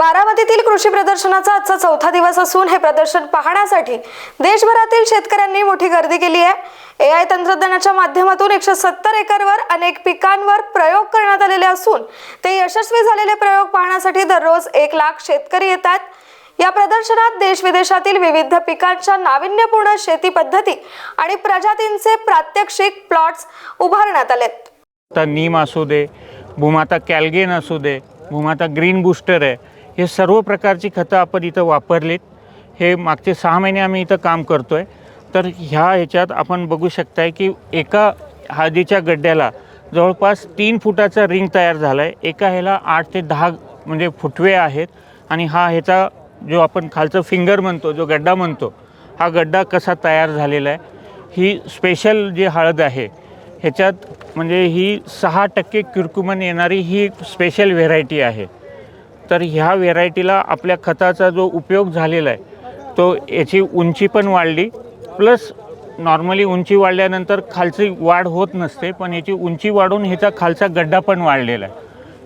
बारामतीतील कृषी प्रदर्शनाचा आजचा चौथा दिवस असून हे प्रदर्शन पाहण्यासाठी देशभरातील शेतकऱ्यांनी मोठी गर्दी केली आहे. ए आय तंत्रज्ञानाच्या माध्यमातून एकशे सत्तर एकरवर अनेक पिकांवर प्रयोग करण्यात आलेले असून ते यशस्वी झालेले प्रयोग पाहण्यासाठी दररोज एक लाख शेतकरी येतात. या प्रदर्शनात देश विदेशातील विविध पिकांच्या नाविन्यपूर्ण शेती पद्धती आणि प्रजातींचे प्रात्यक्षिक प्लॉट्स उभारण्यात आलेत. तर नीम असू दे भूमाता कॅल्गेन असू दे भूमाता ग्रीन बूस्टर आहे. हे सर्व प्रकारची खतं आपण इथं वापरलीत. हे मागचे सहा महिने आम्ही इथं काम करतो आहे तर ह्या ह्याच्यात आपण बघू शकताय की एका हळदीच्या गड्ड्याला जवळपास तीन फुटाचा रिंग तयार झाला आहे एका ह्याला आठ ते दहा म्हणजे फुटवे आहेत आणि हा ह्याचा जो आपण खालचं फिंगर म्हणतो जो गड्डा म्हणतो हा गड्डा कसा तयार झालेला आहे ही स्पेशल जी हळद आहे ह्याच्यात म्हणजे ही सहा टक्के क्युरकुमन येणारी ही स्पेशल व्हेरायटी आहे. तर ह्या व्हेरायटीला आपल्या खताचा जो उपयोग झालेला आहे तो याची उंची पण वाढली. प्लस नॉर्मली उंची वाढल्यानंतर खालची वाढ होत नसते पण याची उंची वाढून ह्याचा खालचा गड्डा पण वाढलेला आहे.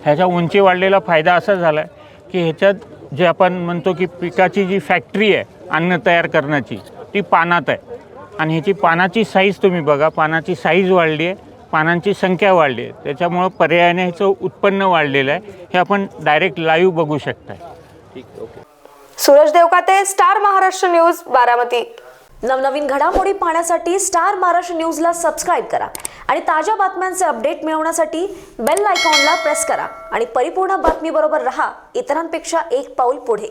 ह्याचा उंची वाढलेला फायदा असा झाला आहे की ह्याच्यात जे आपण म्हणतो की पिकाची जी फॅक्टरी आहे अन्न तयार करण्याची ती पानात आहे. आणि ह्याची पानाची साईज तुम्ही बघा पानाची साईज वाढली आहे. पानांची संख्या वाढली आहे. त्याच्यामुळं पर्यायाने ह्याचं उत्पन्न वाढलेलं आहे. हे आपण डायरेक्ट लाईव्ह बघू शकताय. Suraj Devkate Star Maharashtra News Baramati. नवनवीन घडामोडी पाहण्यासाठी स्टार महाराष्ट्र न्यूजला सबस्क्राईब करा आणि ताज्या बातम्यांचे अपडेट मिळवण्यासाठी बेल आयकॉनला प्रेस करा. आणि परिपूर्ण बातमीबरोबर रहा. इतरांपेक्षा एक पाऊल पुढे.